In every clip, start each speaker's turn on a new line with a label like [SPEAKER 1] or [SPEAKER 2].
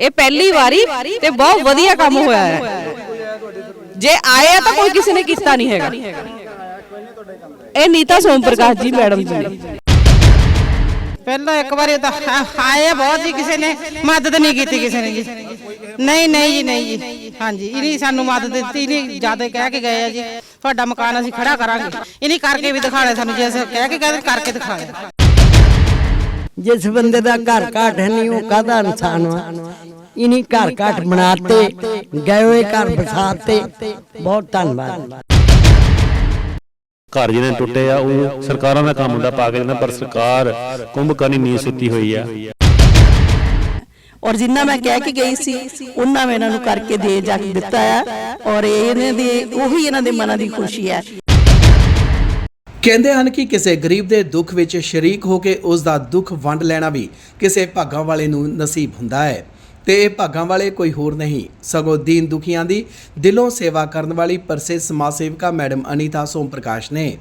[SPEAKER 1] ਇਹ ਪਹਿਲੀ ਵਾਰੀ ਤੇ ਬਹੁਤ ਵਧੀਆ ਕੰਮ ਹੋਇਆ ਹੈ। ਜੇ ਆਏ ਆ ਤਾਂ ਕੋਈ ਕਿਸੇ ਨੇ ਕੀਤਾ ਨਹੀਂ ਹੈਗਾ। ਇਹ ਨੀਤਾ ਸੋਮ ਪ੍ਰਕਾਸ਼ ਜੀ ਮੈਡਮ ਜੀ
[SPEAKER 2] ਪਹਿਲਾਂ ਇੱਕ ਵਾਰੀ ਤਾਂ ਹਾਂ- ਆਏ ਬਹੁਤ ਜੀ ਕਿਸੇ ਨੇ ਮਦਦ ਨਹੀਂ ਕੀਤੀ ਕਿਸੇ ਨੇ ਜੀ। ਨਹੀਂ ਨਹੀਂ ਜੀ ਨਹੀਂ ਜੀ। ਹਾਂਜੀ ਇਹਨੇ ਸਾਨੂੰ ਮਦਦ ਦਿੱਤੀ ਨਹੀਂ ਜ਼ਿਆਦਾ ਕਹਿ ਕੇ ਗਏ ਆ ਜੀ ਤੁਹਾਡਾ ਮਕਾਨ ਅਸੀਂ ਖੜਾ ਕਰਾਂਗੇ। ਇਹਨੇ ਕਰਕੇ ਵੀ ਦਿਖਾਣੇ ਸਾਨੂੰ ਜੇ ਅਸੀਂ ਕਹਿ ਕੇ ਗਏ ਕਰਕੇ ਦਿਖਾਇਆ
[SPEAKER 3] ਜਿਸ ਬੰਦੇ ਦਾ ਘਰ ਘਾਟ ਹੈ ਨਹੀਂ ਉਹ ਕਾਹਦਾ ਇਨਸਾਨ ਵਾ? ਇਨੀ ਘਰ ਘਾਟ ਬਣਾਤੇ ਗਏ ਹੋਏ ਘਰ ਬਸਾਤੇ ਬਹੁਤ ਧੰਨਵਾਦ।
[SPEAKER 4] ਘਰ ਜਿਹਨੇ ਟੁੱਟੇ ਆ ਉਹ ਸਰਕਾਰਾਂ ਦਾ ਕੰਮ ਹੁੰਦਾ ਪਾ ਕੇ ਦੇਣਾ ਪਰ ਸਰਕਾਰ ਕੁੰਭਕਰਨੀ ਨੀਂਦ ਸੁੱਤੀ ਹੋਈ ਆ।
[SPEAKER 5] ਔਰ ਜਿੰਨਾ ਮੈਂ ਕਹਿ ਕੇ ਗਈ ਸੀ ਉਹਨਾਂ ਮੈਂ ਇਹਨਾਂ ਨੂੰ ਕਰਕੇ ਦੇ ਜਾ ਕੇ ਦਿੱਤਾ ਆ। ਔਰ ਇਹਨਾਂ ਦੀ ਉਹੀ ਇਹਨਾਂ ਦੇ ਮਨਾਂ ਦੀ ਖੁਸ਼ੀ ਹੈ।
[SPEAKER 6] ਕਹਿੰਦੇ ਹਨ ਕਿ ਕਿਸੇ ਗਰੀਬ ਦੇ ਦੁੱਖ ਵਿੱਚ ਸ਼ਰੀਕ ਹੋ ਕੇ ਉਸ ਦਾ ਦੁੱਖ ਵੰਡ ਲੈਣਾ ਵੀ ਕਿਸੇ ਭਾਗਾਂ ਵਾਲੇ ਨੂੰ ਨਸੀਬ ਹੁੰਦਾ ਹੈ। ਤੇ ਇਹ ਭਾਗਾਂ ਵਾਲੇ ਕੋਈ ਹੋਰ ਨਹੀਂ। ਸਗੋਂ ਦੀਨ ਦੁਖੀਆਂ ਦੀ ਦਿਲੋਂ ਸੇਵਾ ਕਰਨ ਵਾਲੀ ਪ੍ਰਸਿੱਧ ਸਮਾਜ ਸੇਵਿਕਾ ਮੈਡਮ ਅਨੀਤਾ ਸੋਮ ਪ੍ਰਕਾਸ਼ ਨੇ।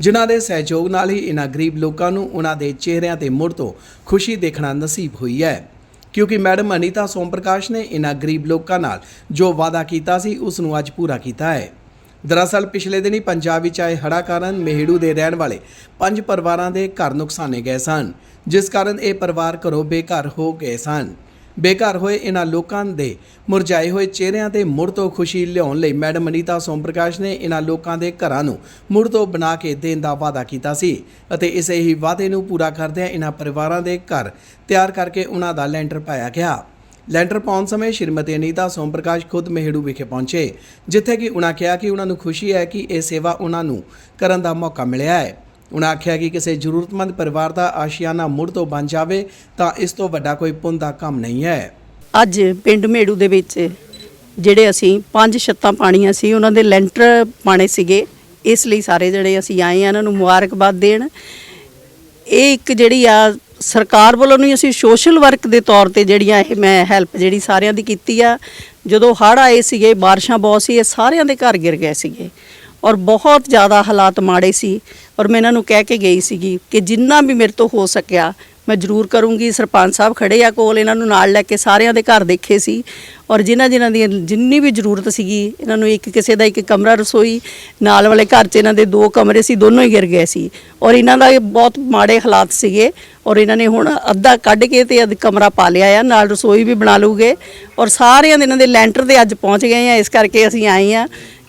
[SPEAKER 6] ਜਿਨ੍ਹਾਂ ਦੇ ਸਹਿਯੋਗ ਨਾਲ ਹੀ ਇਹਨਾਂ ਗਰੀਬ ਲੋਕਾਂ ਨੂੰ ਉਹਨਾਂ ਦੇ ਚਿਹਰਿਆਂ ਤੇ ਮੁੜ ਤੋਂ ਖੁਸ਼ੀ ਦੇਖਣਾ ਨਸੀਬ ਹੋਈ ਹੈ। ਕਿਉਂਕਿ ਮੈਡਮ ਅਨੀਤਾ ਸੋਮ ਪ੍ਰਕਾਸ਼ ਨੇ ਇਹਨਾਂ ਗਰੀਬ ਲੋਕਾਂ ਨਾਲ ਜੋ ਵਾਅਦਾ ਕੀਤਾ ਸੀ, ਉਸ ਨੂੰ ਅੱਜ ਪੂਰਾ ਕੀਤਾ ਹੈ। ਦਰਅਸਲ ਪਿਛਲੇ ਦਿਨੀ ਪੰਜਾਬ ਵਿੱਚ ਆਏ ਹੜ੍ਹਾਂ ਕਾਰਨ ਮਹਿੜੂ ਦੇ ਰਹਿਣ ਵਾਲੇ ਪੰਜ ਪਰਿਵਾਰਾਂ ਦੇ ਘਰ ਨੁਕਸਾਨੇ ਗਏ ਸਨ, ਜਿਸ ਕਾਰਨ ਇਹ ਪਰਿਵਾਰ ਘਰੋਂ ਬੇਘਰ ਹੋ ਗਏ ਸਨ। ਬੇਘਰ ਹੋਏ ਇਹਨਾਂ ਲੋਕਾਂ ਦੇ ਮੁਰਝਾਏ ਹੋਏ ਚਿਹਰਿਆਂ ਤੇ ਮੁੜ ਤੋਂ ਖੁਸ਼ੀ ਲਿਆਉਣ ਲਈ ਮੈਡਮ ਅਨੀਤਾ ਸੋਮ ਪ੍ਰਕਾਸ਼ ਨੇ ਇਹਨਾਂ ਲੋਕਾਂ ਦੇ ਘਰਾਂ ਨੂੰ ਮੁੜ ਤੋਂ ਬਣਾ ਕੇ ਦੇਣ ਦਾ ਵਾਅਦਾ ਕੀਤਾ ਸੀ ਅਤੇ ਇਸੇ ਹੀ ਵਾਅਦੇ ਨੂੰ ਪੂਰਾ ਕਰਦਿਆਂ ਇਹਨਾਂ ਪਰਿਵਾਰਾਂ ਦੇ ਘਰ ਤਿਆਰ ਕਰਕੇ ਉਹਨਾਂ ਦਾ ਲੈਂਟਰ ਪਾਇਆ ਗਿਆ। ਲੈਂਟਰ ਪਾਉਣ ਸਮੇਂ ਸ਼੍ਰੀਮਤੀ ਅਨੀਤਾ ਸੋਮ ਪ੍ਰਕਾਸ਼ ਖੁਦ ਮਹਿੜੂ ਵਿਖੇ ਪਹੁੰਚੇ, ਜਿੱਥੇ ਕਿ ਉਹਨਾਂ ਕਿਹਾ ਕਿ ਉਹਨਾਂ ਨੂੰ ਖੁਸ਼ੀ ਹੈ ਕਿ ਇਹ ਸੇਵਾ ਉਹਨਾਂ ਨੂੰ ਕਰਨ ਦਾ ਮੌਕਾ ਮਿਲਿਆ ਹੈ। ਉਹਨਾਂ ਆਖਿਆ ਕਿ ਕਿਸੇ ਜ਼ਰੂਰਤਮੰਦ ਪਰਿਵਾਰ ਦਾ ਆਸ਼ੀਆਨਾ ਮੁੜ ਤੋਂ ਬਣ ਜਾਵੇ, ਤਾਂ ਇਸ ਤੋਂ ਵੱਡਾ ਕੋਈ ਪੁੰਨ ਦਾ ਕੰਮ ਨਹੀਂ ਹੈ।
[SPEAKER 5] ਅੱਜ ਪਿੰਡ ਮੇੜੂ ਦੇ ਵਿੱਚ ਜਿਹੜੇ ਅਸੀਂ ਪੰਜ ਛੱਤਾਂ ਪਾਣੀਆਂ ਸੀ ਉਹਨਾਂ ਦੇ ਲੈਂਟਰ ਪਾਣੇ ਸੀਗੇ। ਇਸ ਲਈ ਸਾਰੇ ਜਿਹੜੇ ਅਸੀਂ ਆਏ ਆ ਇਹਨਾਂ ਨੂੰ ਮੁਬਾਰਕਬਾਦ ਦੇਣ। ਇਹ ਇੱਕ ਜਿਹੜੀ ਆ ਸਰਕਾਰ ਵੱਲੋਂ ਨਹੀਂ, ਅਸੀਂ ਸੋਸ਼ਲ ਵਰਕ ਦੇ ਤੌਰ ਤੇ ਜਿਹੜੀਆਂ ਇਹ ਮੈਂ ਹੈਲਪ ਜਿਹੜੀ ਸਾਰਿਆਂ ਦੀ ਕੀਤੀ ਆ, ਜਦੋਂ ਹੜ੍ਹ ਆਏ ਸੀਗੇ, ਬਾਰਿਸ਼ਾਂ ਬਹੁਤ ਸੀ, ਇਹ ਸਾਰਿਆਂ ਦੇ ਘਰ ਗਿਰ ਗਏ ਸੀਗੇ। ਔਰ ਬਹੁਤ ਜ਼ਿਆਦਾ ਹਾਲਾਤ ਮਾੜੇ ਸੀ। ਔਰ ਮੈਂ ਇਹਨਾਂ ਨੂੰ ਕਹਿ ਕੇ ਗਈ ਸੀਗੀ ਕਿ ਜਿੰਨਾ ਵੀ ਮੇਰੇ ਤੋਂ ਹੋ ਸਕਿਆ ਮੈਂ ਜ਼ਰੂਰ ਕਰੂੰਗੀ। ਸਰਪੰਚ ਸਾਹਿਬ ਖੜੇ ਆ ਕੋਲ, ਇਹਨਾਂ ਨੂੰ ਨਾਲ ਲੈ ਕੇ ਸਾਰਿਆਂ ਦੇ ਘਰ ਦੇਖੇ ਸੀ। ਔਰ ਜਿਨ੍ਹਾਂ ਜਿਨ੍ਹਾਂ ਦੀ ਜਿੰਨੀ ਵੀ ਜ਼ਰੂਰਤ ਸੀਗੀ, ਇਹਨਾਂ ਨੂੰ ਇੱਕ ਕਿਸੇ ਦਾ ਇੱਕ ਕਮਰਾ ਰਸੋਈ, ਨਾਲ ਵਾਲੇ ਘਰ 'ਚ ਇਹਨਾਂ ਦੇ ਦੋ ਕਮਰੇ ਸੀ, ਦੋਨੋਂ ਹੀ ਗਿਰ ਗਏ ਸੀ। ਔਰ ਇਹਨਾਂ ਦਾ ਇਹ ਬਹੁਤ ਮਾੜੇ ਹਾਲਾਤ ਸੀਗੇ। ਔਰ ਇਹਨਾਂ ਨੇ ਹੁਣ ਅੱਧਾ ਕੱਢ ਕੇ ਤੇ ਅੱਧ ਕਮਰਾ ਪਾ ਲਿਆ ਆ, ਨਾਲ ਰਸੋਈ ਵੀ ਬਣਾ ਲੂਗੇ ਔਰ ਸਾਰਿਆਂ ਦੇ ਇਹਨਾਂ ਦੇ ਲੈਂਟਰ ਤੇ ਅੱਜ ਪਹੁੰਚ ਗਏ ਆ। ਇਸ ਕਰਕੇ ਅਸੀਂ ਆਏ ਆ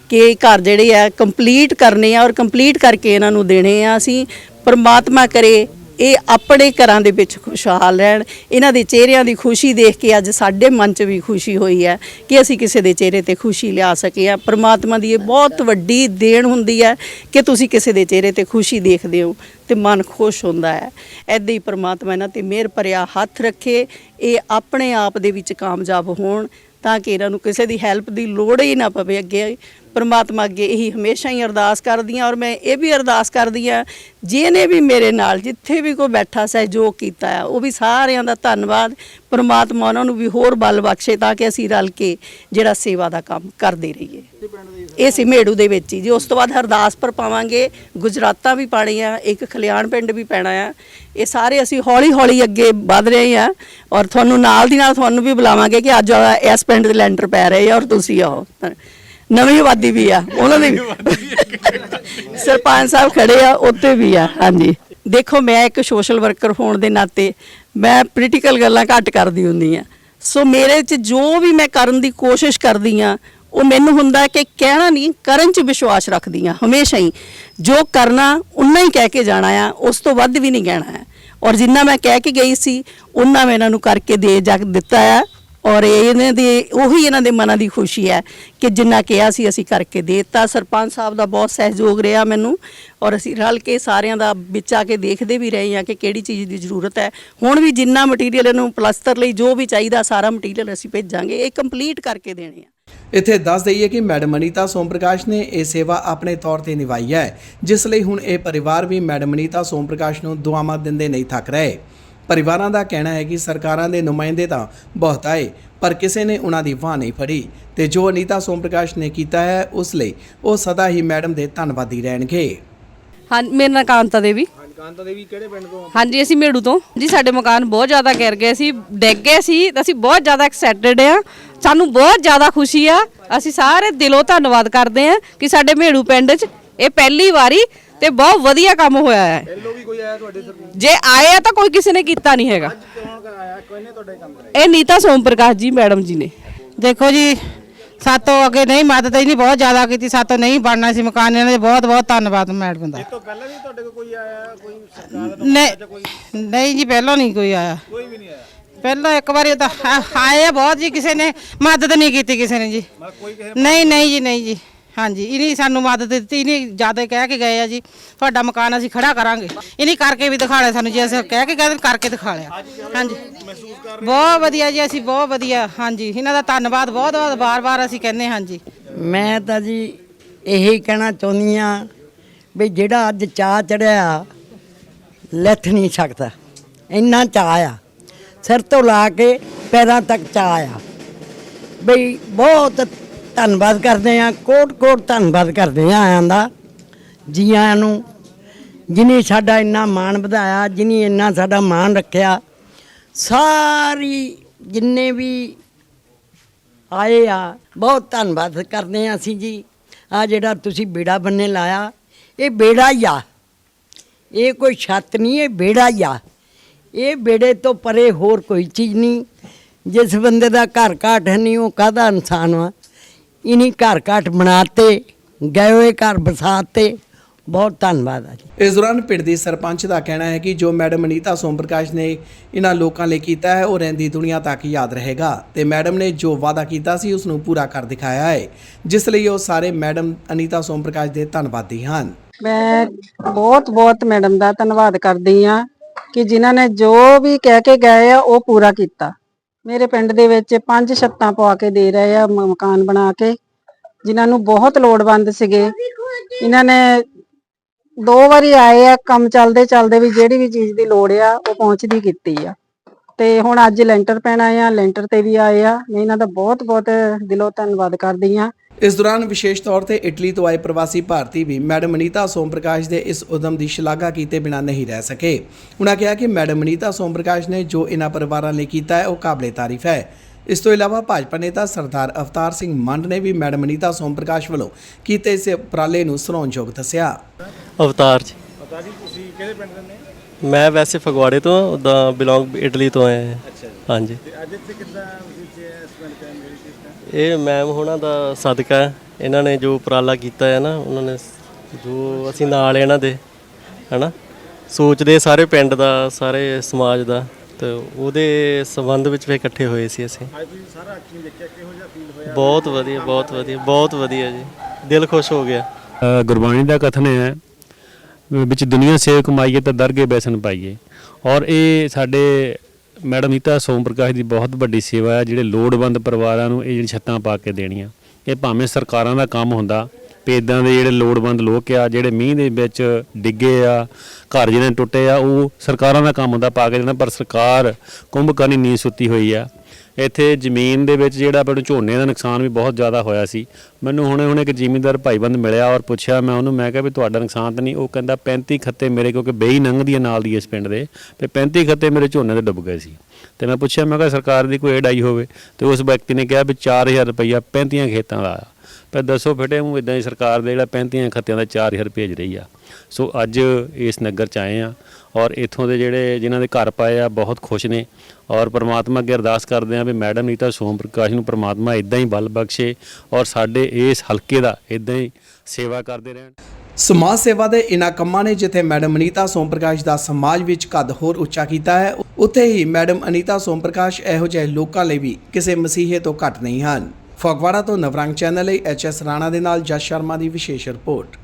[SPEAKER 5] ਕਿ ਘਰ ਜਿਹੜੇ ਆ ਕੰਪਲੀਟ ਕਰਨੇ ਆ। ਔਰ ਕੰਪਲੀਟ ਕਰਕੇ ਇਹਨਾਂ ਨੂੰ ਦੇਣੇ ਆ। ਅਸੀਂ ਪਰਮਾਤਮਾ ਕਰੇ, ਇਹ ਆਪਣੇ ਘਰਾਂ ਦੇ ਵਿੱਚ ਖੁਸ਼ਹਾਲ ਰਹਿਣ, ਇਹਨਾਂ ਦੇ ਚਿਹਰਿਆਂ ਦੀ ਖੁਸ਼ੀ ਦੇਖ ਕੇ ਅੱਜ ਸਾਡੇ ਮਨ 'ਚ ਵੀ ਖੁਸ਼ੀ ਹੋਈ ਹੈ ਕਿ ਅਸੀਂ ਕਿਸੇ ਦੇ ਚਿਹਰੇ ਤੇ ਖੁਸ਼ੀ ਲਿਆ ਸਕੇ ਆ ਪਰਮਾਤਮਾ ਦੀ ਇਹ ਬਹੁਤ ਵੱਡੀ ਦੇਣ ਹੁੰਦੀ ਹੈ ਕਿ ਤੁਸੀਂ ਕਿਸੇ ਦੇ ਚਿਹਰੇ ਤੇ ਖੁਸ਼ੀ ਦੇਖਦੇ ਹੋ ਤੇ ਮਨ ਖੁਸ਼ ਹੁੰਦਾ ਹੈ। ਐਦਾਂ ਹੀ ਪਰਮਾਤਮਾ ਇਹਨਾਂ ਤੇ ਮਿਹਰ ਭਰਿਆ ਹੱਥ ਰੱਖੇ, ਇਹ ਆਪਣੇ ਆਪ ਦੇ ਵਿੱਚ ਕਾਮਯਾਬ ਹੋਣ ਤਾਂ ਕਿ ਇਹਨਾਂ ਨੂੰ ਕਿਸੇ ਦੀ ਹੈਲਪ ਦੀ ਲੋੜ ਹੀ ਨਾ ਪਵੇ ਅੱਗੇ। ਪਰਮਾਤਮਾ ਅੱਗੇ ਇਹੀ ਹਮੇਸ਼ਾ ਹੀ ਅਰਦਾਸ ਕਰਦੀ ਹਾਂ ਔਰ ਮੈਂ ਇਹ ਵੀ ਅਰਦਾਸ ਕਰਦੀ ਹਾਂ, ਜਿਹਨੇ ਵੀ ਮੇਰੇ ਨਾਲ ਜਿੱਥੇ ਵੀ ਕੋਈ ਬੈਠਾ ਸਹਿਯੋਗ ਕੀਤਾ ਆ ਉਹ ਵੀ ਸਾਰਿਆਂ ਦਾ ਧੰਨਵਾਦ। ਪਰਮਾਤਮਾ ਉਹਨਾਂ ਨੂੰ ਵੀ ਹੋਰ ਬਲ ਬਖਸ਼ੇ ਤਾਂ ਕਿ ਅਸੀਂ ਰਲ ਕੇ ਜਿਹੜਾ ਸੇਵਾ ਦਾ ਕੰਮ ਕਰਦੇ ਰਹੀਏ। ਇਹ ਸੀ ਮੇੜੂ ਦੇ ਵਿੱਚ ਹੀ। ਜੀ ਉਸ ਤੋਂ ਬਾਅਦ ਹਰਦਾਸਪੁਰ ਪਾਵਾਂਗੇ। ਗੁਜਰਾਤਾਂ ਵੀ ਪਾਣੀ ਆ ਇੱਕ ਖਲਿਆਣ ਪਿੰਡ ਵੀ ਪੈਣਾ ਆ। ਇਹ ਸਾਰੇ ਅਸੀਂ ਹੌਲੀ ਹੌਲੀ ਅੱਗੇ ਵਧ ਰਹੇ ਆ। ਔਰ ਤੁਹਾਨੂੰ ਨਾਲ ਦੀ ਨਾਲ ਤੁਹਾਨੂੰ ਵੀ ਬੁਲਾਵਾਂਗੇ ਕਿ ਅੱਜ ਇਸ ਪਿੰਡ ਦੇ ਲੈਂਟਰ ਪੈ ਰਹੇ ਆ ਔਰ ਤੁਸੀਂ ਆਓ। ਨਵੀਂ ਆਬਾਦੀ ਵੀ ਆ। ਉਹਨਾਂ ਦੇ ਵੀ ਸਰਪੰਚ ਸਾਹਿਬ ਖੜੇ ਆ ਉੱਤੇ ਵੀ ਆ। ਹਾਂਜੀ। ਦੇਖੋ, ਮੈਂ ਇੱਕ ਸੋਸ਼ਲ ਵਰਕਰ ਹੋਣ ਦੇ ਨਾਤੇ ਮੈਂ ਪੋਲੀਟੀਕਲ ਗੱਲਾਂ ਘੱਟ ਕਰਦੀ ਹੁੰਦੀ ਆ ਸੋ ਮੇਰੇ 'ਚ ਜੋ ਵੀ ਮੈਂ ਕਰਨ ਦੀ ਕੋਸ਼ਿਸ਼ ਕਰਦੀ ਆ ਉਹ ਮੈਨੂੰ ਹੁੰਦਾ ਕਿ ਕਹਿਣਾ ਨਹੀਂ, ਕਰਨ 'ਚ ਵਿਸ਼ਵਾਸ ਰੱਖਦੀ ਆ ਹਮੇਸ਼ਾ ਹੀ। ਜੋ ਕਰਨਾ, ਉਨਾ ਹੀ ਕਹਿ ਕੇ ਜਾਣਾ ਆ, ਉਸ ਤੋਂ ਵੱਧ ਵੀ ਨਹੀਂ ਕਹਿਣਾ ਹੈ। ਔਰ ਜਿੰਨਾ ਮੈਂ ਕਹਿ ਕੇ ਗਈ ਸੀ ਉਹਨਾਂ ਮੈਂ ਇਹਨਾਂ ਨੂੰ ਕਰਕੇ ਦੇ ਜਾ, ਦਿੱਤਾ ਆ। ਔਰ ਇਹਨਾਂ ਦੇ, ਉਹੀ ਇਹਨਾਂ ਦੇ ਮਨਾਂ ਦੀ ਖੁਸ਼ੀ ਹੈ ਕਿ ਜਿੰਨਾ ਕਿਹਾ ਸੀ ਅਸੀਂ ਕਰਕੇ ਦੇਤਾ। ਸਰਪੰਚ ਸਾਹਿਬ ਦਾ ਬਹੁਤ ਸਹਿਯੋਗ ਰਿਹਾ ਮੈਨੂੰ ਔਰ ਅਸੀਂ ਰਲ ਕੇ ਸਾਰਿਆਂ ਦਾ ਵਿੱਚ ਆ ਕੇ ਦੇਖਦੇ ਵੀ ਰਹੇ ਹਾਂ ਕਿ ਕਿਹੜੀ ਚੀਜ਼ ਦੀ ਜ਼ਰੂਰਤ ਹੈ। ਹੁਣ ਵੀ ਜਿੰਨਾ ਮਟੀਰੀਅਲ ਇਹਨੂੰ ਪਲਸਤਰ ਲਈ ਜੋ ਵੀ ਚਾਹੀਦਾ ਸਾਰਾ ਮਟੀਰੀਅਲ ਅਸੀਂ ਭੇਜਾਂਗੇ, ਇਹ ਕੰਪਲੀਟ ਕਰਕੇ ਦੇਣੇ ਆ।
[SPEAKER 6] ਇੱਥੇ ਦੱਸ ਦਈਏ ਕਿ ਮੈਡਮ ਅਨੀਤਾ ਸੋਮ ਪ੍ਰਕਾਸ਼ ਨੇ ਇਹ ਸੇਵਾ ਆਪਣੇ ਤੌਰ ਤੇ ਨਿਭਾਈ ਹੈ, ਜਿਸ ਲਈ ਹੁਣ ਇਹ ਪਰਿਵਾਰ ਵੀ ਮੈਡਮ ਅਨੀਤਾ ਸੋਮ ਪ੍ਰਕਾਸ਼ ਨੂੰ ਦੁਆਵਾਂ ਦਿੰਦੇ ਨਹੀਂ ਥੱਕ ਰਹੇ। ਪਰਿਵਾਰਾਂ ਦਾ ਕਹਿਣਾ ਹੈ ਕਿ ਸਰਕਾਰਾਂ ਦੇ ਨੁਮਾਇੰਦੇ ਤਾਂ ਬਹੁਤ ਆਏ ਪਰ ਕਿਸੇ ਨੇ ਉਹਨਾਂ ਦੀ ਵਾਹ ਨਹੀਂ ਫੜੀ ਤੇ ਜੋ ਅਨੀਤਾ ਸੋਮ ਪ੍ਰਕਾਸ਼ ਨੇ ਕੀਤਾ ਹੈ ਉਸ ਲਈ ਉਹ ਸਦਾ ਹੀ ਮੈਡਮ ਦੇ ਧੰਨਵਾਦੀ ਰਹਿਣਗੇ।
[SPEAKER 1] ਹਾਂ ਮੇਰਾ ਨਾਮ ਕਾਂਤਾ ਦੇਵੀ।
[SPEAKER 6] ਕਾਂਤਾ ਦੇਵੀ ਕਿਹੜੇ ਪਿੰਡ ਤੋਂ?
[SPEAKER 1] ਹਾਂਜੀ ਅਸੀਂ ਮੇੜੂ ਤੋਂ। ਜੀ ਸਾਡੇ ਮਕਾਨ ਬਹੁਤ ਜ਼ਿਆਦਾ ਗਿਰ ਗਏ ਸੀ ਡਿੱਗ ਗਏ ਸੀ ਤਾਂ ਅਸੀਂ ਬਹੁਤ ਜ਼ਿਆਦਾ ਐਕਸਾਈਟਡ ਆ ਸਾਨੂੰ ਬਹੁਤ ਜ਼ਿਆਦਾ ਖੁਸ਼ੀ ਆ। ਅਸੀਂ ਸਾਰੇ ਦਿਲੋਂ ਧੰਨਵਾਦ ਕਰਦੇ ਆ ਕਿ ਸਾਡੇ ਮੇੜੂ ਪਿੰਡ 'ਚ ਇਹ ਪਹਿਲੀ ਵਾਰੀ ਤੇ ਬਹੁਤ ਵਧੀਆ ਕੰਮ ਹੋਇਆ ਹੈ।
[SPEAKER 6] ਪਹਿਲੋਂ ਵੀ ਕੋਈ ਆਇਆ ਤੁਹਾਡੇ ਸਰਪੰਚ
[SPEAKER 1] ਜੇ ਆਏ ਆ ਤਾਂ ਕੋਈ ਕਿਸੇ ਨੇ ਕੀਤਾ ਨਹੀਂ ਹੈਗਾ।
[SPEAKER 6] ਕੌਣ ਆਇਆ ਕੋਈ ਨੇ ਤੁਹਾਡੇ ਕੰਮ ਕਰਾਇਆ
[SPEAKER 1] ਇਹ ਨੀਤਾ ਸੋਮ ਪ੍ਰਕਾਸ਼ ਜੀ ਮੈਡਮ ਜੀ ਨੇ।
[SPEAKER 2] ਦੇਖੋ ਜੀ ਸਾਤੋਂ ਅੱਗੇ ਨਹੀਂ ਮਦਦ ਨਹੀਂ ਬਹੁਤ ਜ਼ਿਆਦਾ ਕੀਤੀ ਸਾਤੋਂ ਨਹੀਂ ਬਣਨਾ ਸੀ ਮਕਾਨ ਇਹਨਾਂ ਦੇ ਬਹੁਤ ਬਹੁਤ ਧੰਨਵਾਦ ਮੈਡਮ ਦਾ।
[SPEAKER 6] ਤੋਂ ਪਹਿਲਾਂ ਵੀ ਤੁਹਾਡੇ ਕੋਲ ਕੋਈ ਆਇਆ ਕੋਈ ਸਰਕਾਰ
[SPEAKER 2] ਨਹੀਂ ਨਹੀਂ ਜੀ ਪਹਿਲਾਂ ਨਹੀਂ ਕੋਈ ਆਇਆ।
[SPEAKER 6] ਕੋਈ ਵੀ ਨਹੀਂ ਆਇਆ?
[SPEAKER 2] ਪਹਿਲਾਂ ਇੱਕ ਵਾਰੀ ਤਾਂ ਆਏ ਆ ਬਹੁਤ ਜੀ ਕਿਸੇ ਨੇ ਮਦਦ ਨਹੀਂ ਕੀਤੀ ਕਿਸੇ ਨੇ ਜੀ।
[SPEAKER 6] ਕੋਈ ਕਿਸੇ
[SPEAKER 2] ਨਹੀਂ ਨਹੀਂ ਜੀ ਨਹੀਂ ਜੀ। ਹਾਂਜੀ, ਇਹਨੇ ਸਾਨੂੰ ਮਦਦ ਦਿੱਤੀ, ਇਹਨੇ ਜ਼ਿਆਦਾ ਕਹਿ ਕੇ ਗਏ ਆ ਜੀ, ਤੁਹਾਡਾ ਮਕਾਨ ਅਸੀਂ ਖੜਾ ਕਰਾਂਗੇ। ਇਹਨੇ ਕਰਕੇ ਵੀ ਦਿਖਾ ਲਿਆ ਸਾਨੂੰ ਜੀ, ਅਸੀਂ ਕਹਿ ਕੇ ਗਏ ਤੇ ਕਰਕੇ ਦਿਖਾ ਲਿਆ। ਹਾਂਜੀ। ਬਹੁਤ ਵਧੀਆ ਜੀ, ਅਸੀਂ ਬਹੁਤ ਵਧੀਆ, ਹਾਂਜੀ। ਇਹਨਾਂ ਦਾ ਧੰਨਵਾਦ, ਬਹੁਤ ਬਹੁਤ ਵਾਰ ਵਾਰ ਅਸੀਂ ਕਹਿੰਦੇ ਹਾਂਜੀ।
[SPEAKER 3] ਮੈਂ ਤਾਂ ਜੀ ਇਹੀ ਕਹਿਣਾ ਚਾਹੁੰਦੀ ਆ ਵੀ ਜਿਹੜਾ ਅੱਜ ਚਾਹ ਚੜਿਆ, ਲੱਥ ਨਹੀਂ ਸਕਦਾ। ਇੰਨਾ ਚਾਹ ਆ। ਸਿਰ ਤੋਂ ਲਾ ਕੇ ਪੈਰਾਂ ਤੱਕ ਚਾਹ ਆ। ਬਈ ਬਹੁਤ ਧੰਨਵਾਦ ਕਰਦੇ ਆ ਕੋਟ ਕੋਟ ਧੰਨਵਾਦ ਕਰਦੇ ਆ ਆਇਆਂ ਦਾ ਜੀ ਆਇਆਂ ਨੂੰ, ਜਿਨੇ ਸਾਡਾ ਇੰਨਾ ਮਾਣ ਵਧਾਇਆ, ਜਿਨੇ ਇੰਨਾ ਸਾਡਾ ਮਾਣ ਰੱਖਿਆ, ਸਾਰੀ ਜਿੰਨੇ ਵੀ ਆਏ ਆ, ਬਹੁਤ ਧੰਨਵਾਦ ਕਰਦੇ ਆ ਅਸੀਂ ਜੀ। ਆ ਜਿਹੜਾ ਤੁਸੀਂ ਬੇੜਾ ਬੰਨੇ ਲਾਇਆ, ਇਹ ਬੇੜਾ ਹੀ ਆ। ਇਹ ਕੋਈ ਛੱਤ ਨਹੀਂ, ਇਹ ਬੇੜਾ ਹੀ ਆ। ਇਹ ਬੇੜੇ ਤੋਂ ਪਰੇ ਹੋਰ ਕੋਈ ਚੀਜ਼ ਨਹੀਂ। ਜਿਸ ਬੰਦੇ ਦਾ ਘਰ ਘਾਟ ਹੈ ਨਹੀਂ, ਉਹ ਕਾਹਦਾ ਇਨਸਾਨ ਵਾ? ਇਨੀ ਘਰ ਘਾਟ ਬਣਾਤੇ ਗਏ ਹੋਏ ਘਰ ਬਸਾਤੇ। ਬਹੁਤ ਧੰਨਵਾਦ ਆ ਜੀ।
[SPEAKER 6] ਇਸ ਦੌਰਾਨ ਪਿੰਡ ਦੇ ਸਰਪੰਚ ਦਾ ਕਹਿਣਾ ਹੈ ਕਿ ਜੋ ਮੈਡਮ ਅਨੀਤਾ ਸੋਮ ਪ੍ਰਕਾਸ਼ ਨੇ ਇਹਨਾਂ ਲੋਕਾਂ ਲਈ ਕੀਤਾ ਹੈ ਉਹ ਰਹਿੰਦੀ ਦੁਨੀਆ ਤੱਕ ਯਾਦ ਰਹੇਗਾ। ਤੇ ਮੈਡਮ ਨੇ ਜੋ ਵਾਅਦਾ ਕੀਤਾ ਸੀ ਉਸ ਨੂੰ ਪੂਰਾ ਕਰ ਦਿਖਾਇਆ ਹੈ ਜਿਸ ਲਈ ਉਹ ਸਾਰੇ ਮੈਡਮ ਅਨੀਤਾ ਸੋਮ ਪ੍ਰਕਾਸ਼ ਦੇ ਧੰਨਵਾਦੀ ਹਨ।
[SPEAKER 7] ਮੈਂ ਬਹੁਤ ਬਹੁਤ ਮੈਡਮ ਦਾ ਧੰਨਵਾਦ ਕਰਦੀ ਆ ਕਿ ਜਿਨ੍ਹਾਂ ਨੇ ਜੋ ਵੀ ਕਹਿ ਕੇ ਗਏ ਆ ਉਹ ਪੂਰਾ ਕੀਤਾ। ਮੇਰੇ ਪਿੰਡ ਦੇ ਵਿੱਚ ਪੰਜ ਛੱਤਾਂ ਪਵਾ ਕੇ ਦੇ ਰਹੇ ਆ ਮ- ਮਕਾਨ ਬਣਾ ਕੇ, ਜਿਨ੍ਹਾਂ ਨੂੰ ਬਹੁਤ ਲੋੜਵੰਦ ਸੀਗੇ। ਇਹਨਾਂ ਨੇ ਦੋ ਵਾਰੀ ਆਏ ਆ, ਕੰਮ ਚੱਲਦੇ ਚੱਲਦੇ ਵੀ ਜਿਹੜੀ ਵੀ ਚੀਜ਼ ਦੀ ਲੋੜ ਆ, ਉਹ ਪਹੁੰਚਦੀ ਕੀਤੀ ਆ। ਤੇ ਹੁਣ ਅੱਜ ਲੈਂਟਰ ਪੈਣਾ ਆ ਲੈਂਟਰ ਤੇ ਵੀ ਆਏ ਆ। ਮੈਂ ਇਹਨਾਂ ਦਾ ਬਹੁਤ ਬਹੁਤ ਦਿਲੋਂ ਧੰਨਵਾਦ ਕਰਦੀ ਆ
[SPEAKER 6] ਇਸ ਦੌਰਾਨ ਵਿਸ਼ੇਸ਼ ਤੌਰ ਤੇ ਇਟਲੀ ਤੋਂ ਆਏ ਪ੍ਰਵਾਸੀ ਭਾਰਤੀ ਵੀ ਮੈਡਮ ਅਨੀਤਾ ਸੋਮ ਪ੍ਰਕਾਸ਼ ਦੇ ਇਸ ਉਦਮ ਦੀ ਸ਼ਲਾਘਾ ਕੀਤੇ ਬਿਨਾਂ ਨਹੀਂ ਰਹਿ ਸਕੇ। ਉਹਨਾਂ ਕਿਹਾ ਕਿ ਮੈਡਮ ਅਨੀਤਾ ਸੋਮ ਪ੍ਰਕਾਸ਼ ਨੇ ਜੋ ਇਹਨਾਂ ਪਰਿਵਾਰਾਂ ਲਈ ਕੀਤਾ ਹੈ ਉਹ ਕਾਬਲੇ ਤਾਰੀਫ ਹੈ। ਇਸ ਤੋਂ ਇਲਾਵਾ ਭਾਜਪਾ ਨੇਤਾ ਸਰਦਾਰ ਅਵਤਾਰ ਸਿੰਘ ਮੰਡ ਨੇ ਵੀ ਮੈਡਮ ਅਨੀਤਾ ਸੋਮ ਪ੍ਰਕਾਸ਼ ਵੱਲੋਂ ਕੀਤੇ ਇਸ ਉਪਰਾਲੇ ਨੂੰ ਸਰਾਹੁਣਯੋਗ ਦੱਸਿਆ।
[SPEAKER 8] ਅਵਤਾਰ ਜੀ। ਅਵਤਾਰ ਜੀ ਤੁਸੀਂ ਕਿਹੜੇ ਪਿੰਡ ਦੇ ਨੇ ਮੈਂ ਵੈਸੇ ਫਗਵਾੜੇ ਤੋਂ ਉਦਾਂ ਬਿਲੋਂਗ ਇਟਲੀ ਤੋਂ ਆਏ ਹਾਂ। ਅੱਛਾ ਹਾਂਜੀ। ਅੱਜ ਇੱਥੇ ਕਿੱਦਾਂ ਇਹ ਮੈਮ ਹੋਣਾ ਦਾ ਸਦਕਾ ਹੈ। ਇਹਨਾਂ ਨੇ ਜੋ ਉਪਰਾਲਾ ਕੀਤਾ ਹੈ ਨਾ ਉਹਨਾਂ ਨੇ ਜੋ ਅਸੀਂ ਨਾਲ ਇਹਨਾਂ ਦੇ ਹਨਾ? ਸੋਚਦੇ ਸਾਰੇ ਪਿੰਡ ਦਾ ਸਾਰੇ ਸਮਾਜ ਦਾ ਤੇ ਉਹਦੇ ਸੰਬੰਧ ਵਿੱਚ ਫਿਰ ਇਕੱਠੇ ਹੋਏ ਸੀ ਅਸੀਂ। ਅੱਜ ਤੁਸੀਂ ਸਾਰਾ ਅੱਖੀਂ ਦੇਖਿਆ ਕਿਹੋ ਜਿਹਾ ਫੀਲ ਹੋਇਆ? ਬਹੁਤ ਵਧੀਆ ਬਹੁਤ ਵਧੀਆ ਬਹੁਤ ਵਧੀਆ ਜੀ। ਦਿਲ ਖੁਸ਼ ਹੋ ਗਿਆ।
[SPEAKER 4] ਅ, ਗੁਰਬਾਣੀ ਦਾ ਕਥਨ ਹੈ ਵਿੱਚ ਦੁਨੀਆ ਸੇਵ ਕਮਾਈਏ ਤਾਂ ਦਰਗੇ ਬੈਸਨ ਪਾਈਏ। ਔਰ ਇਹ ਸਾਡੇ ਮੈਡਮ ਨੀਤਾ ਸੋਮ ਪ੍ਰਕਾਸ਼ ਦੀ ਬਹੁਤ ਵੱਡੀ ਸੇਵਾ ਹੈ ਜਿਹੜੇ ਲੋੜਵੰਦ ਪਰਿਵਾਰਾਂ ਨੂੰ ਇਹ ਜਿਹੜੀ ਛੱਤਾਂ ਪਾ ਕੇ ਦੇਣੀਆਂ। ਇਹ ਭਾਵੇਂ ਸਰਕਾਰਾਂ ਦਾ ਕੰਮ ਹੁੰਦਾ ਪੇਦਾਂ ਦੇ ਜਿਹੜੇ ਲੋੜਵੰਦ ਲੋਕ ਆ, ਜਿਹੜੇ ਮੀਂਹ ਦੇ ਵਿੱਚ ਡਿੱਗੇ ਆ, ਘਰ ਜਿਹਨਾਂ ਟੁੱਟੇ ਆ, ਉਹ ਸਰਕਾਰਾਂ ਦਾ ਕੰਮ ਹੁੰਦਾ ਪਾ ਕੇ ਦੇਣਾ, ਪਰ ਸਰਕਾਰ ਕੁੰਭਕਰਨੀ ਨੀਂਦ ਸੁੱਤੀ ਹੋਈ ਆ। ਇੱਥੇ ਜ਼ਮੀਨ ਦੇ ਵਿੱਚ ਜਿਹੜਾ ਆਪਾਂ ਨੂੰ ਝੋਨੇ ਦਾ ਨੁਕਸਾਨ ਵੀ ਬਹੁਤ ਜ਼ਿਆਦਾ ਹੋਇਆ ਸੀ। ਮੈਨੂੰ ਹੁਣੇ ਹੁਣੇ ਇੱਕ ਜ਼ਿਮੀਂਦਾਰ ਭਾਈਬੰਦ ਮਿਲਿਆ ਔਰ ਪੁੱਛਿਆ, ਮੈਂ ਉਹਨੂੰ, ਮੈਂ ਕਿਹਾ ਵੀ ਤੁਹਾਡਾ ਨੁਕਸਾਨ ਤਾਂ ਨਹੀਂ, ਉਹ ਕਹਿੰਦਾ 35 ਖੱਤੇ ਮੇਰੇ ਕਿਉਂਕਿ ਬੇਈ ਲੰਘਦੀ ਹੈ ਨਾਲ ਦੀ ਇਸ ਪਿੰਡ ਦੇ, ਤੇ 35 ਖੱਤੇ ਮੇਰੇ ਝੋਨੇ ਦੇ ਡੁੱਬ ਗਏ ਸੀ। ਤੇ ਮੈਂ ਪੁੱਛਿਆ, ਮੈਂ ਕਿਹਾ ਸਰਕਾਰ ਦੀ ਕੋਈ ਏਡ ਆਈ ਹੋਵੇ, ਤੇ ਉਸ ਵਿਅਕਤੀ ਨੇ ਕਿਹਾ ਵੀ 4000 ਰੁਪਈਆ 35 ਖੇਤਾਂ ਦਾ ਆਇਆ। ਪਰ ਦੱਸੋ ਫਿਟੇ ਮੂੰਹ ਇਦਾਂ ਹੀ ਸਰਕਾਰ ਦੇ ਜਿਹੜਾ 35 ਖੱਤਿਆਂ ਦਾ 4000 ਭੇਜ ਰਹੀ ਆ। ਸੋ ਅੱਜ ਇਸ ਨਗਰ ਚ ਆਏ ਆ ਔਰ ਇਥੋਂ ਦੇ ਜਿਹੜੇ ਜਿਨ੍ਹਾਂ ਦੇ ਘਰ ਪਾਏ ਆ ਬਹੁਤ ਖੁਸ਼ ਨੇ ਔਰ ਪ੍ਰਮਾਤਮਾ ਅੱਗੇ ਅਰਦਾਸ ਕਰਦੇ ਆ ਵੀ ਮੈਡਮ ਨੀਤਾ ਸੋਮ ਪ੍ਰਕਾਸ਼ ਨੂੰ ਪ੍ਰਮਾਤਮਾ ਇਦਾਂ ਹੀ ਬਲ ਬਖਸ਼ੇ ਔਰ ਸਾਡੇ ਇਸ ਹਲਕੇ ਦਾ ਇਦਾਂ ਹੀ ਸੇਵਾ ਕਰਦੇ ਰਹਿਣ।
[SPEAKER 6] ਸਮਾਜ ਸੇਵਾ ਦੇ ਇਨ੍ਹਾਂ ਕੰਮਾਂ ਨੇ ਜਿੱਥੇ ਮੈਡਮ ਅਨੀਤਾ ਸੋਮ ਪ੍ਰਕਾਸ਼ ਦਾ ਸਮਾਜ ਵਿੱਚ ਕੱਦ ਹੋਰ ਉੱਚਾ ਕੀਤਾ ਹੈ, ਉੱਥੇ ਹੀ ਮੈਡਮ ਅਨੀਤਾ ਸੋਮ ਪ੍ਰਕਾਸ਼ ਇਹੋ ਜਿਹੇ ਲੋਕਾਂ ਲਈ ਵੀ ਕਿਸੇ ਮਸੀਹੇ ਤੋਂ ਘੱਟ ਨਹੀਂ ਹਨ। ਫਗਵਾੜਾ ਤੋਂ ਨਵਰੰਗ ਚੈਨਲ ਲਈ ਐਚ ਐਸ ਰਾਣਾ ਦੇ ਨਾਲ ਜਸ ਸ਼ਰਮਾ ਦੀ ਵਿਸ਼ੇਸ਼ ਰਿਪੋਰਟ।